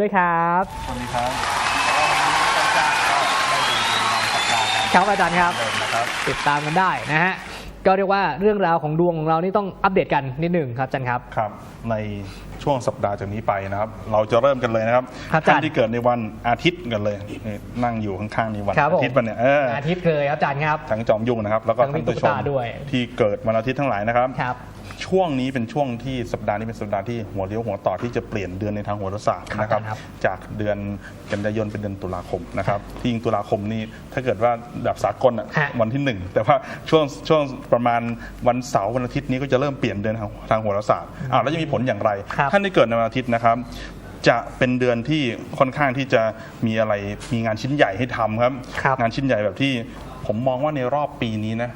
ด้วยครับสวัสดีครับแล้วก็วันนี้ต้นจ้างก็ได้ดูในวันสัปดาห์กันครับอาจารย์ครับเดิมนะครับ ติดตามกันได้นะฮะก็เรียกว่าเรื่องราวของดวงของเรานี่ต้องอัปเดตกันนิดหนึ่งครับอาจารย์ครับครับ ใน ช่วงสัปดาห์จากนี้ไปนะครับ เราจะเริ่มกันเลยนะครับครับอาจารย์ ท่านที่เกิดในวันอาทิตย์กันเลยนี่นั่งอยู่ข้างๆนี่วันครับผมอาทิตย์วันเนี่ยเอออาทิตย์เลยครับอาจารย์ครับ ทั้งจอมยุ่งนะครับ แล้วก็ทั้งท่านผู้ชตุ๊มกตาด้วย ที่เกิดวันอาทิตย์ทั้งหลายนะครับ ครับ ช่วงนี้เป็นช่วงที่สัปดาห์นี้เป็นสัปดาห์ที่หัวเลี้ยวหัวต่อที่จะเปลี่ยนเดือนในทางโหราศาสตร์นะครับ ครับจากเดือนกันยายนเป็นเดือนตุลาคมนะครับที่จริงตุลาคมนี่ถ้าเกิดว่าแบบสากลอะฮะวันที่หนึ่งแต่ว่าช่วงช่วงประมาณวันเสาร์วันอาทิตย์นี้ก็จะเริ่มเปลี่ยนเดือนทางทางโหราศาสตร์อ้าวแล้วจะมีผลอย่างไร ครับท่านที่เกิดในวันอาทิตย์นะครับ จะเป็นเดือนที่ค่อนข้างที่จะมีอะไรมีงานชิ้นใหญ่ให้ทำครับครับ งานชิ้นใหญ่แบบที่ผมมองว่าในรอบปีนี้นะ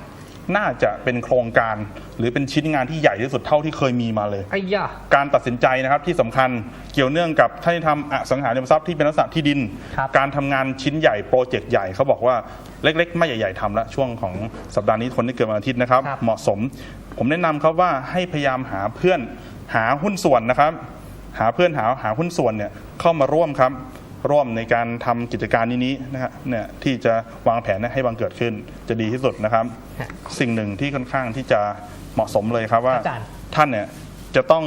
น่าจะเป็นโครงการหรือเป็นชิ้นงานที่ใหญ่ที่สุดเท่าที่เคยมีมาเลยไอ้ยะการตัดสินใจนะครับที่สำคัญเกี่ยวเนื่องกับท่านที่ทำอสังหาริมทรัพย์ที่เป็นลักษณะที่ดินครับการทำงานชิ้นใหญ่โปรเจกต์ใหญ่เขาบอกว่าเล็กๆ ไม่ใหญ่ๆทำแล้วช่วงของสัปดาห์นี้คนที่เกิดวันอาทิตย์นะครับครับเหมาะสม ผมแนะนำครับว่าให้พยายามหาเพื่อน หาหุ้นส่วนนะครับ หาเพื่อนหาหาหุ้นส่วนเนี่ยเข้ามาร่วมครับร่วมในการทำกิจการนี้นี้นะฮะเนี่ยที่จะวางแผนให้บังเกิดขึ้นจะดีที่สุดนะครับฮะสิ่งหนึ่งที่ค่อนข้างที่จะเหมาะสมเลยครับว่าอาจารย์ท่านเนี่ยจะต้อง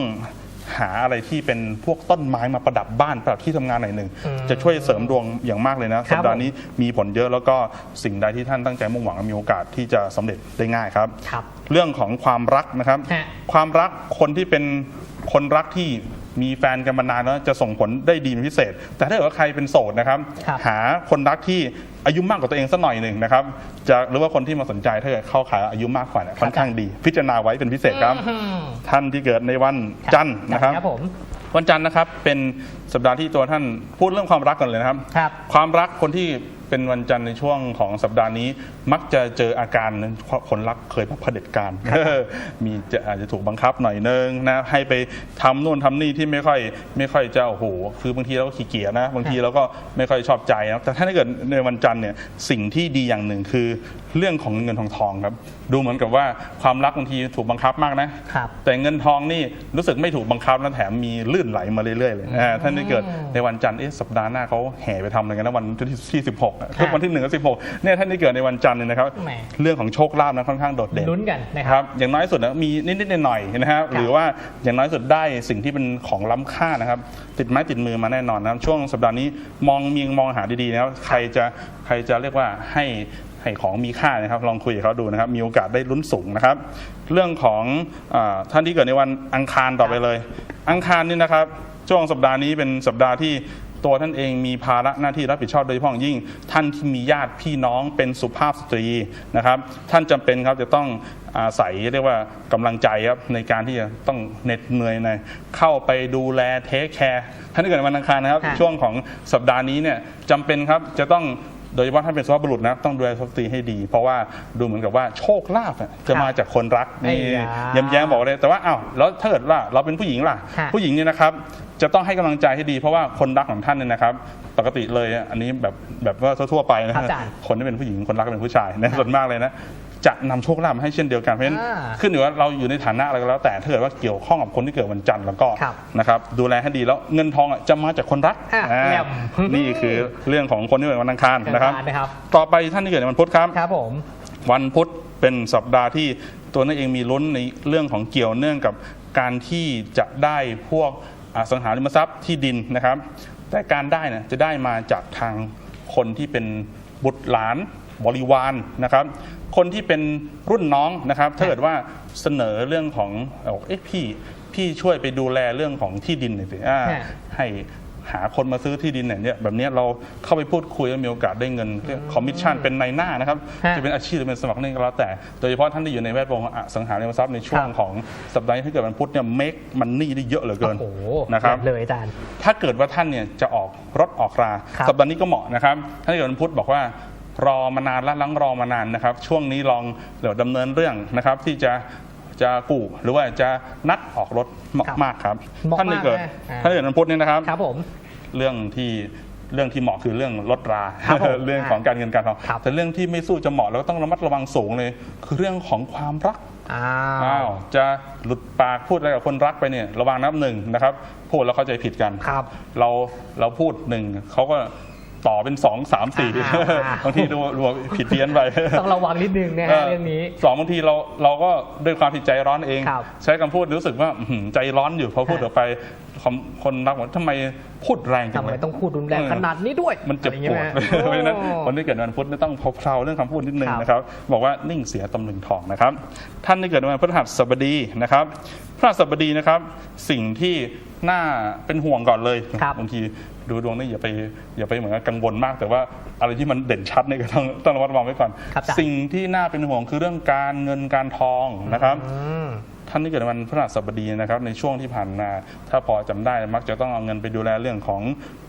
หาอะไรที่เป็นพวกต้นไม้มาประดับบ้านประดับที่ทำงานหน่อยหนึ่งอืมจะช่วยเสริมดวงอย่างมากเลยนะครับสัปดาห์นี้มีผลเยอะแล้วก็สิ่งใดที่ท่านตั้งใจมุ่งหวังมีโอกาสที่จะสำเร็จได้ง่ายครับ ครับ เรื่องของความรักนะครับ ฮะ ความรักคนที่เป็นคนรักที่ มีแฟนกันมานานแล้วจะส่งผลได้ดีเป็นพิเศษ แต่ถ้าเกิดว่าใครเป็นโสดนะครับครับ หาคนรักที่อายุมากกว่าตัวเองสักหน่อยหนึ่งนะครับจะหรือว่าคนที่มาสนใจถ้าเกิดเข้าขายอายุมากกว่าเนี่ยค่อนข้างดี พิจารณาไว้เป็นพิเศษครับอื้อหือท่านที่เกิดในวันจันทร์นะครับครับผมวันจันทร์นะครับเป็นสัปดาห์ที่ตัวท่านพูดเรื่องความรักก่อนเลยนะครับครับ ความรักคนที่ เป็นวันจันทร์ในช่วงของสัปดาห์นี้ มักจะเจออาการคนรักเคยพบเผด็จการมีจะอาจจะถูกบังคับหน่อยนึงนะให้ไปทำนู่นทำนี่ที่ไม่ค่อยไม่ค่อยจะโอ้โหคือบางทีเราก็ขี้เกียจนะ บางทีเราก็ไม่ค่อยชอบใจนะแต่ถ้าเกิดในวันจันทร์เนี่ยสิ่งที่ดีอย่างหนึ่งคือเรื่องของเงินทองทองครับ ดูเหมือนกับว่าความรักบางทีถูกบังคับมากนะครับแต่เงินทองนี่รู้สึกไม่ถูกบังคับนะแถมมีลื่นไหลมาเรื่อยๆเลยอ่าท่านที่เกิดในวันจันทร์เอ๊ะสัปดาห์หน้าเขาแห่ไปทำอะไรกันนะวันที่ 16อะทุกวันที่หนึ่งกับสิบหกเนี่ยท่านที่เกิดในวันจันทร์เนี่ยนะครับ แหม เรื่องของโชคลาภนะค่อนข้างโดดเด่น ลุ้นกันนะคครับรับอย่างน้อยสุดนะมีนิดๆหน่อยๆนะครับครับหรือว่าอย่างน้อยสุดได้สิ่งที่เป็นของล้ำค่านะครับ ติดไม้ติดมือมาแน่นอนนะครับ ช่วงสัปดาห์นี้มองมีมองหาดีๆนะครับใครจะใครจะเรียกว่าให้ให้ของมีค่านะครับ ลองคุยกับเขาดูนะครับ มีโอกาสได้ลุ้นสูงนะครับ เรื่องของอาท่านที่เกิดในวันอังคารต่อไปเลย อังคารนี่นะครับ ช่วงสัปดาห์นี้เป็นสัปดาห์ที่ ตัวท่านเองมีภาระหน้าที่รับผิดชอบโดยเฉพาะอย่างยิ่ง ท่านที่มีญาติพี่น้องเป็นสุภาพสตรีนะครับ ท่านจำเป็นครับจะต้องอาศัยเรียกว่ากำลังใจครับในการที่จะต้องเหน็ดเหนื่อยหน่อยเข้าไปดูแลเทคแคร์ท่านที่เกิดในวันอังคารนะครับค่ะช่วงของสัปดาห์นี้เนี่ยจำเป็นครับจะต้อง โดยเฉพาะท่านเป็นสุภาพบุรุษนะต้องดูแลสุภาพสตรีให้ดี เพราะว่าดูเหมือนกับว่าโชคลาภอะจะมาจากคนรักนี่ไอ้ยาย้ำแย้มบอกเลยแต่ว่าอ้าวแล้วถ้าเกิดว่าเราเป็นผู้หญิงล่ะค่ะ ผู้หญิงเนี่ยนะครับจะต้องให้กำลังใจให้ดีเพราะว่าคนรักของท่านเนี่ยนะครับ ปกติเลยอะอันนี้แบบแบบว่าทั่วๆไปนะครัฮะบอาจารย์คนที่เป็นผู้หญิงคนรักก็เป็นผู้ชายนะส่วนมากเลยนะ จะนำโชคลาภมาให้เช่นเดียวกันเพราะฉะนั้นอ่าขึ้นอยู่ว่าเราอยู่ในฐานะอะไรก็แล้ว แต่ถ้าเกิดว่าเกี่ยวข้องกับคนที่เกิดวันจันทร์แล้วก็ครับนะครับดูแลให้ดีแล้วเงินทองอะจะมาจากคนรักอะอ่าแหม่มนี่คือเรื่องของคนที่เกิดวันอังคารนะครับอังคารนะครับต่อไปท่านที่เกิดในวันพุธครับครับผมวันพุธเป็นสัปดาห์ที่ตัวนั่นเองมีลุ้นในเรื่องของเกี่ยวเนื่องกับการที่จะได้พวกอสังหาริมทรัพย์ที่ดินนะครับ แต่การได้เนี่ยจะได้มาจากทางคนที่เป็นบุตรหลานบริวารนะครับ คนที่เป็นรุ่นน้องนะครับ ถ้าเกิดว่าเสนอเรื่องของเอ่อเอ๊ะพี่พี่ช่วยไปดูแลเรื่องของที่ดินหน่อยสิอ่าฮะให้หาคนมาซื้อที่ดินเนี่ยเนี่ยแบบเนี้ยเราเข้าไปพูดคุยแล้วมีโอกาสได้เงินคอมมิชชั่นเป็นในหน้านะครับฮะจะเป็นอาชีพหรือเป็นสมัครนี่ก็แล้วแต่ โดยเฉพาะท่านที่อยู่ในแวดวงอสังหาริมทรัพย์ในช่วงครับของสัปดาห์ที่เกิดวันพุธเนี่ยเมคมันนี่ได้เยอะเหลือเกินโอ้โหนะครับเลยอาจารย์ถ้าเกิดว่าท่านเนี่ยจะออกรถออกราครับสัปดาห์นี้ก็เหมาะนะครับท่านที่เกิดวันพุธบอกว่า รอมานานและลังรอมานานนะครับ ช่วงนี้ลองเดี๋ยวดำเนินเรื่องนะครับ ที่จะจะกู้หรือว่าจะนัดออกรถเหมาะครับมากครับเหมาะท่านที่เกิดมากเลยอ่าท่านที่เกิดวันพุธเนี่ยนะครับครับผมเรื่องที่เรื่องที่เหมาะคือเรื่องลดราครับผมเรื่องของการเงินการทองครับแต่เรื่องที่ไม่สู้จะเหมาะแล้วก็ต้องระมัดระวังสูงเลย คือเรื่องของความรักอ้าอ้าววจะหลุดปากพูดอะไรกับคนรักไปเนี่ยระวังนับหนึ่งนะครับพูดแล้วเข้าใจผิดกันครับ เราเราพูดหนึ่งเขาก็ ต่อเป็นสองสามสี่อ่าอ่าบางทีดูดูผิดเพี้ยนไปต้องระวังนิดนึงนะฮะเรื่องนี้สองบางทีเราเราก็ด้วยความผิดใจร้อนเองครับใช้คำพูดรู้สึกว่าอื้อหือใจร้อนอยู่พอพูดฮะออกไป คำคนรักบอกทำไมพูดแรงจัทำงไมเลยต้องพูดรุนแรงเออ ขนาดนี้ด้วยมันเจ็บอะไรอย่างปงี้วดไหมเพราะฉะนั้นโอ้ คนที่เกิดในวันพุธเนี่ยต้องเพลาๆเรื่องคำพูดนิดนึงครับ นะครับ บอกว่านิ่งเสียตำลึงทองนะครับ ท่านที่เกิดในวันพฤหัสบดีนะครับพฤหัสบดีนะครับ สิ่งที่น่าเป็นห่วงก่อนเลยครับบางทีดูดวงนี่อย่าไปอย่าไปเหมือนกับกังวลมาก แต่ว่าอะไรที่มันเด่นชัดเนี่ยก็ต้องต้องระมัดระวังไว้ก่อน ครับจ้ะ สิ่งที่น่าเป็นห่วงคือเรื่องการเงินการทองนะครับ อืม ท่านที่เกิดในวันพฤหัสบดีนะครับในช่วงที่ผ่านมาถ้าพอจำได้มักจะต้องเอาเงินไปดูแลเรื่องของ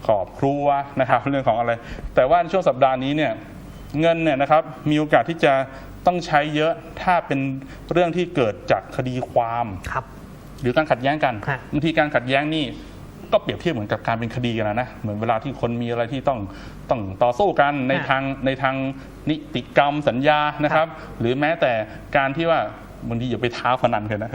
ขอบครัวนะครับเรื่องของอะไร แต่ว่าในช่วงสัปดาห์นี้เนี่ยเงินเนี่ยนะครับมีโอกาสที่จะต้องใช้เยอะถ้าเป็นเรื่องที่เกิดจากคดีความครับหรือการขัดแย้งกันฮะบางทีการขัดแย้งนี่ก็เปรียบเทียบเหมือนกับการเป็นคดีกันนะนะเหมือนเวลาที่คนมีอะไรที่ต้องต้องต่อสู้กันในฮะทางในทางนิติกรรมสัญญานะครับ หรือแม้แต่การที่ว่า บางทีอย่าไปท้าพนันกันนะ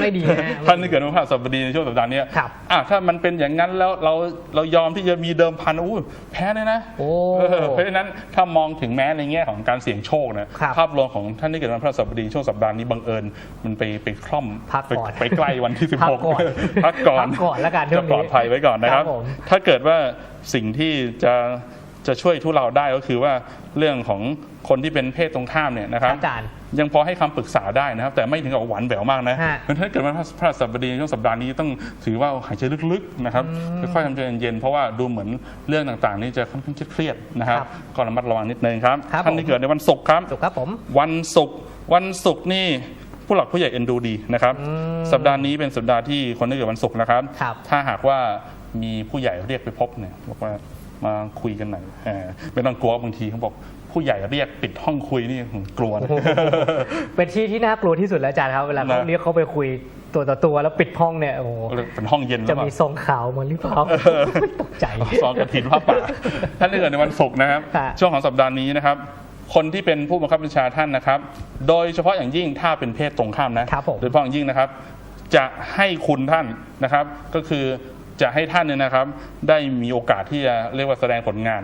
ไม่ดีนะท่านที่เกิดวันพฤหัสบดีในช่วงสัปดาห์เนี้ยครับอะถ้ามันเป็นอย่างนั้นแล้วเราเรายอมที่จะมีเดิมพันอู้แพ้เลยนะโอ้เออเพราะฉะนั้นถ้ามองถึงแม้ในแง่ของการเสี่ยงโชคนะครับภาพรวมของท่านที่เกิดวันพฤหัสบดีช่วงสัปดาห์นี้บังเอิญมันไปไปคล่อมพักก่อนไปไปใกล้วันที่พักก่อน16พักก่อนพักก่อนแล้วกันช่วจะงนี้ปลอดภัยไว้ก่อนนะครับครับผมถ้าเกิดว่าสิ่งที่จะจะช่วยทุเราได้ก็คือว่าเรื่องของคนที่เป็นเพศตรงข้ามเนี่ยนะครับอาจารย์ ยังพอให้คำปรึกษาได้นะครับ แต่ไม่ถึงกับหวานแหววมากนะฮะ เพราะฉะนั้นถ้าเกิดว่าพระสัปดาห์ในช่วงสัปดาห์นี้ต้องถือว่าหายใจลึกๆนะครับค่อยๆทำใจเย็นๆเพราะว่าดูเหมือนเรื่องต่างๆ นี่จะค่อนข้างเครียดๆนะครับครับก็ระมัดระวังนิดนึงครับครับท่านที่เกิดในวันศุกร์ครับ สุขครับผม วันศุกร์วันศุกร์นี่ผู้หลักผู้ใหญ่เอ็นดูดีนะครับอืมสัปดาห์นี้เป็นสัปดาห์ที่คนที่เกิดวันศุกร์นะครับ ครับถ้าหากว่ามีผู้ใหญ่เรียกไปพบเนี่ยบอกว่ามาคุยกันหน่อยเออไม่ต้องกลัวบางทีเขาบอก ผู้ใหญ่เรียกปิดห้องคุยนี่ผมกลัวนะโอ้โหเป็นที่ที่น่ากลัวที่สุดแล้วอาจารย์ครับเวลาเขานะ เรียกเขาไปคุยตัวต่อตัวแล้วปิดห้องเนี่ยโอ้โหเป็นห้องเย็นแล้จะวเปล่า มีทรงขาวเหมือนหรือเปล่าตกใจ ซองกระถินผ้าป่าท่านที่เกิดในวันศุกร์นะครับ ค่ะ ช่วงของสัปดาห์นี้นะครับ คนที่เป็นผู้บังคับบัญชาท่านนะครับ โดยเฉพาะอย่างยิ่งถ้าเป็นเพศตรงข้ามนะครับผม โดยเฉพาะอย่างยิ่งนะครับ จะให้คุณท่านนะครับ ก็คือจะให้ท่านเนี่ยนะครับ ได้มีโอกาสที่จะเรียกว่าแสดงผลงาน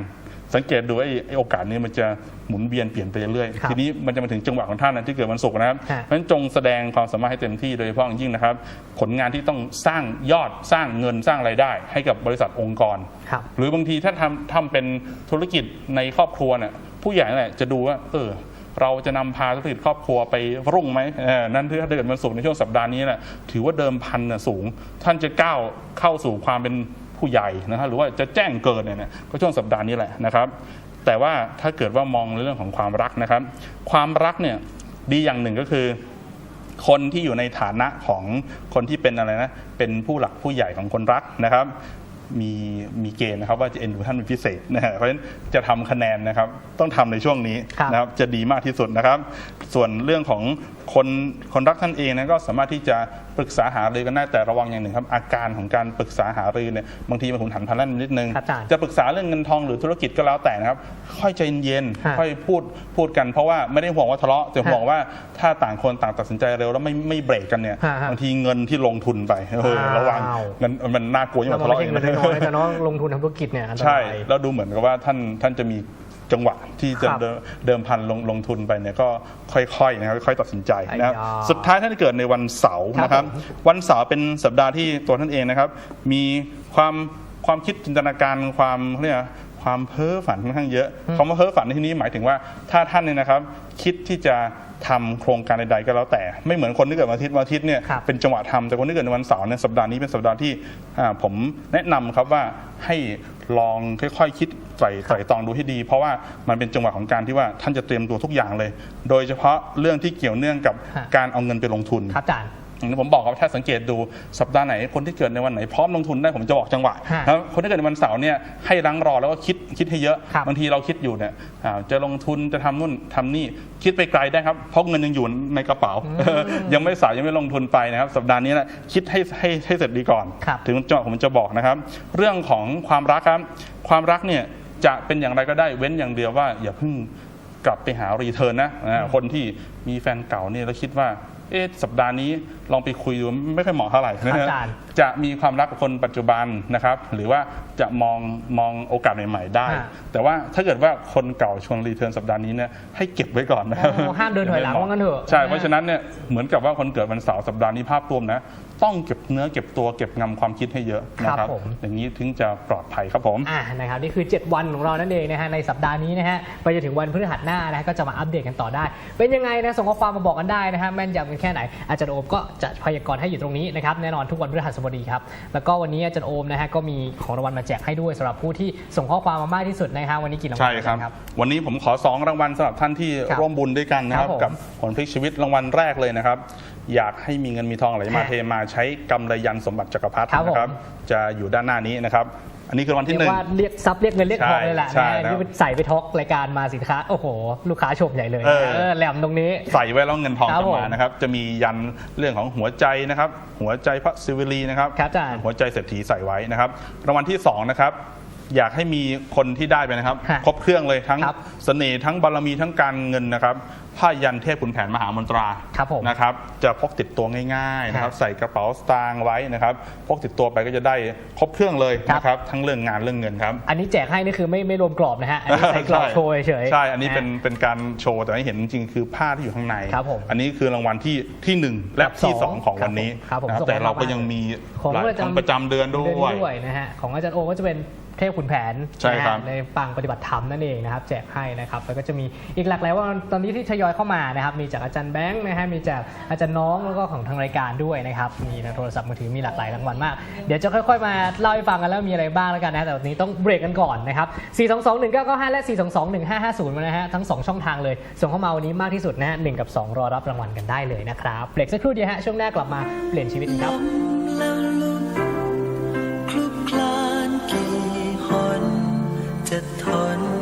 สังเกตดูไอ้ไอ้โอกาสนี้มันจะหมุนเวียนเปลี่ยนไปเรื่อยครับทีนี้มันจะมาถึงจังหวะของท่านนะที่เกิดวันศุกร์นะครับฮะเพราะฉะนั้นจงแสดงความสามารถให้เต็มที่โดยเฉพาะอย่างยิ่งนะครับ ผลงานที่ต้องสร้างยอดสร้างเงินสร้างรายได้ ให้กับบริษัทองค์กรครับหรือบางทีถ้าทำทำเป็นธุรกิจในครอบครัวเนี่ยผู้ใหญ่นั่นแหละจะดูว่าเออเราจะนำพาธุรกิจครอบครัวไปรุ่งไหมเออนั่นถ้าเดินมาสูงในช่วงสัปดาห์นี้แหละถือว่าเดิมพันน่ะสูง ท่านจะก้าวเข้าสู่ความเป็น ผู้ใหญ่นะฮะหรือว่าจะแจ้งเกิดเนี่ยนะก็ช่วงสัปดาห์นี้แหละนะครับ แต่ว่าถ้าเกิดว่ามองในเรื่องของความรักนะครับ ความรักเนี่ยดีอย่างหนึ่งก็คือ คนที่อยู่ในฐานะของคนที่เป็นอะไรนะเป็นผู้หลักผู้ใหญ่ของคนรักนะครับ มีมีเกณฑ์นะครับว่าจะเอ็นดูท่านเป็นพิเศษนะฮะเพราะฉะนั้นจะทำคะแนนนะครับต้องทำในช่วงนี้ครับนะครับจะดีมากที่สุดนะครับ ส่วนเรื่องของคนคนรักท่านเองนะก็สามารถที่จะปรึกษาหารือกันได้แต่ระวังอย่างหนึ่งครับอาการของการปรึกษาหารือเนี่ยบางทีมันหุนหันพลันแล่นนิดนึงครับอาจารย์จะปรึกษาเรื่องเงินทองหรือธุรกิจก็แล้วแต่นะครับค่อยใจเย็นฮะๆค่อยพูดพูดกันเพราะว่าไม่ได้ห่วงว่าทะเลาะแต่ฮะห่วงว่าถ้าต่างคนต่างตัดสินใจเร็วแล้วไม่ไม่เบรกกันเนี่ยฮะฮะบางทีเงินที่ลงทุนไปเอออ้าวระวังเงินมันน่ากลัวยิ่งกแล้วว่ามันทะไม่เลาะใช่อีกเงินน้อยๆแต่น้องลงทุนทำธุรกิจเนี่ยอันตใช่รายแล้วดูเหมือนกับว่าท่านท่านจะมีจังหวะที่จะครับเดิมเดิมพันลงลงทุนไปเนี่ยก็ค่อยๆนะครับค่อยๆตัดสินใจนะครับไอ้ยาสุดท้ายท่านเกิดในวันเสาร์ครับนะครับ ผมวันเสาร์เป็นสัปดาห์ที่ตัวท่านเองนะครับ มีความความคิดจินตนาการความเรียกว่าความเพ้อฝันค่อนข้างเยอะคำว่าเพ้อฝันในที่นี้หมายถึงว่าถ้าท่านเนี่ยนะครับ คิดที่จะ ทำโครงการใดๆก็แล้วแต่ไม่เหมือนคนที่เกิดวันอาทิตย์วันอาทิตย์เนี่ยครับเป็นจังหวะทำแต่คนที่เกิดในวันเสาร์เนี่ยสัปดาห์นี้เป็นสัปดาห์ที่อ่าผมแนะนำครับว่าให้ลองค่อยๆคิดไตร่ไตร่ตรองดูให้ดี เพราะว่ามันเป็นจังหวะของการที่ว่าท่านจะเตรียมตัวทุกอย่างเลย โดยเฉพาะเรื่องที่เกี่ยวเนื่องกับฮะการเอาเงินไปลงทุนครับอาจารย์ อย่างที่ผมบอกครับถ้าสังเกตดูสัปดาห์ไหนคนที่เกิดในวันไหนพร้อมลงทุนได้ผมจะบอกจังหวะฮะแล้วคนที่เกิดในวันเสาร์เนี่ยให้รั้งรอแล้วก็คิดคิดให้เยอะครับบางทีเราคิดอยู่เนี่ยอ่าจะลงทุนจะทำนู่นทำนี่คิดไปไกลได้ครับเพราะเงินยังอยู่ในกระเป๋า ยังไม่สายยังไม่ลงทุนไปนะครับสัปดาห์นี้นะคิดให้ให้ให้เสร็จดีก่อนครับถึงจังหวะผมจะบอกนะครับ เรื่องของความรักครับ ความรักเนี่ยจะเป็นอย่างไรก็ได้เว้นอย่างเดียวว่าอย่าเพิ่งกลับไปหารีเทิร์นนะอ่าคนที่มีแฟนเก่าเนี่ยแล้วคิดว่า เอ๊ะสัปดาห์นี้ลองไปคุยดูไม่ค่อยเหมาะเท่าไหร่นะครัฮะบอาจารย์จะมีความรักกับคนปัจจุบันนะครับ หรือว่าจะมองมองโอกาสใหม่ ๆ ได้ฮะแต่ว่าถ้าเกิดว่าคนเก่าชวนรีเทิร์นสัปดาห์นี้เนี่ยให้เก็บไว้ก่อนนะครับอ๋อห้ามเดินถอยหลังว่างั้นเถอะใช่เพราะฉะนั้นเนี่ยเหมือนกับว่าคนเกิดวันเสาร์สัปดาห์นี้ภาพรวมนะ ต้องเก็บเนื้อเก็บตัวเก็บงำความคิดให้เยอะนะคครัรับบผมอย่างนี้ถึงจะปลอดภัยครับผมอ่านะครับนี่คือ 7 วันของเรานั่นเองนะฮะในสัปดาห์นี้นะฮะไปจนถึงวันพฤหัสหน้านะฮะก็จะมาอัปเดตกันต่อได้ เป็นยังไงนะส่งข้อความมาบอกกันได้นะฮะแม่นยำกันแค่ไหนอาจารย์โอมก็จะพยากรณ์ให้อยู่ตรงนี้นะครับแน่นอนทุกวันพฤหัสบดีครับแล้วก็วันนี้อาจารย์โอมนะฮะก็มีของรางวัลมาแจกให้ด้วยสำหรับผู้ที่ส่งข้อความมามากที่สุดนะฮะวันนี้กี่รางวัลใช่ครับนะวันนี้ผมขอ 2 รางวัลสำหรับท่านที่ครับร่วมบุญด้วยกันนะครับครับผมกับผลพลิกชีวิตรางวัลแรกเลยนะครับ อยากให้มีเงินมีทองไหลมาฮะเทมาใช้กำไรยันสมบัติจักรพรรดิครับผม นะครับ จะอยู่ด้านหน้านี้นะครับ อันนี้คือรางวัลเรีที่ยหนึ่กง ว่าเรียกซับเรียกเงินเรียกทองเลยแหละใช่นะฮะใช่นี่ใส่ไปทอกรายการมาสินค้า โอ้โห ลูกค้าชมใหญ่เลยเออ เออแหลมตรงนี้ ใส่ไว้แล้วเงินทองครับจะผมมานะครับ จะมียันเรื่องของหัวใจนะครับ หัวใจพระศิวลีนะครับ ครับอาจารย์หัวใจเศรษฐีใส่ไว้นะครับรางวัลที่สองนะครับ อยากให้มีคนที่ได้ไปนะครับฮะครบเครื่องเลยทั้งครับเสน่ห์ทั้งบารมีทั้งการเงินนะครับผ้ายันเทพขุนแผนมหามนตราครับผมนะครับ จะพกติดตัวง่ายๆนะครับฮะใส่กระเป๋าสตางค์ไว้นะครับ พกติดตัวไปก็จะได้ครบเครื่องเลยครับ นะครับ ทั้งเรื่องงานเรื่องเงินครับ อันนี้แจกให้นี่คือไม่ไม่รวมกรอบนะฮะ อันนี้ใส่กรอบโชว์เฉยๆ ใช่ อันนี้เป็นะเป็นการโชว์แต่ให้เห็นจริงๆคือผ้าที่อยู่ข้างใน ครับผมอันนี้คือรางวัลที่ที่หนึ่งและกับที่สสอองงของวันนี้ครับผมนะครับส่งแต่เราก็มายังมีของหลายประจำของประจำเดือนด้เดือนวย นี้ด้วยนะฮะ ของอาจารย์โอก็จะเป็น เทพขุนแผนใช่ครับ นะฮะในปางปฏิบัติธรรมนั่นเองนะครับ แจกให้นะครับแล้วก็จะมีอีกหลากหลายว่าตอนนี้ที่ทยอยเข้ามานะครับ มีจากอาจารย์แบงค์นะฮะมีจากอาจารย์น้องแล้วก็ของทางรายการด้วยนะครับมีทางโทรศัพท์มือถือมีหลากหลายรางวัลมาก เดี๋ยวจะค่อยๆมาเล่าให้ฟังกันแล้วมีอะไรบ้างแล้วกันนะแต่วันนี้ต้องเบรกกันก่อนนะครับ4221995และ 4221550มานะฮะทั้งสองช่องทางเลย ส่งเข้ามาวันนี้มากที่สุดนะฮะหนึ่งกับสองรอรับรางวัลกันได้เลยนะครับเบรกสักครู่เดียวฮะช่วงหน้ากลับมาเปลี่ยนชีวิตกันครับแล้ว จะทน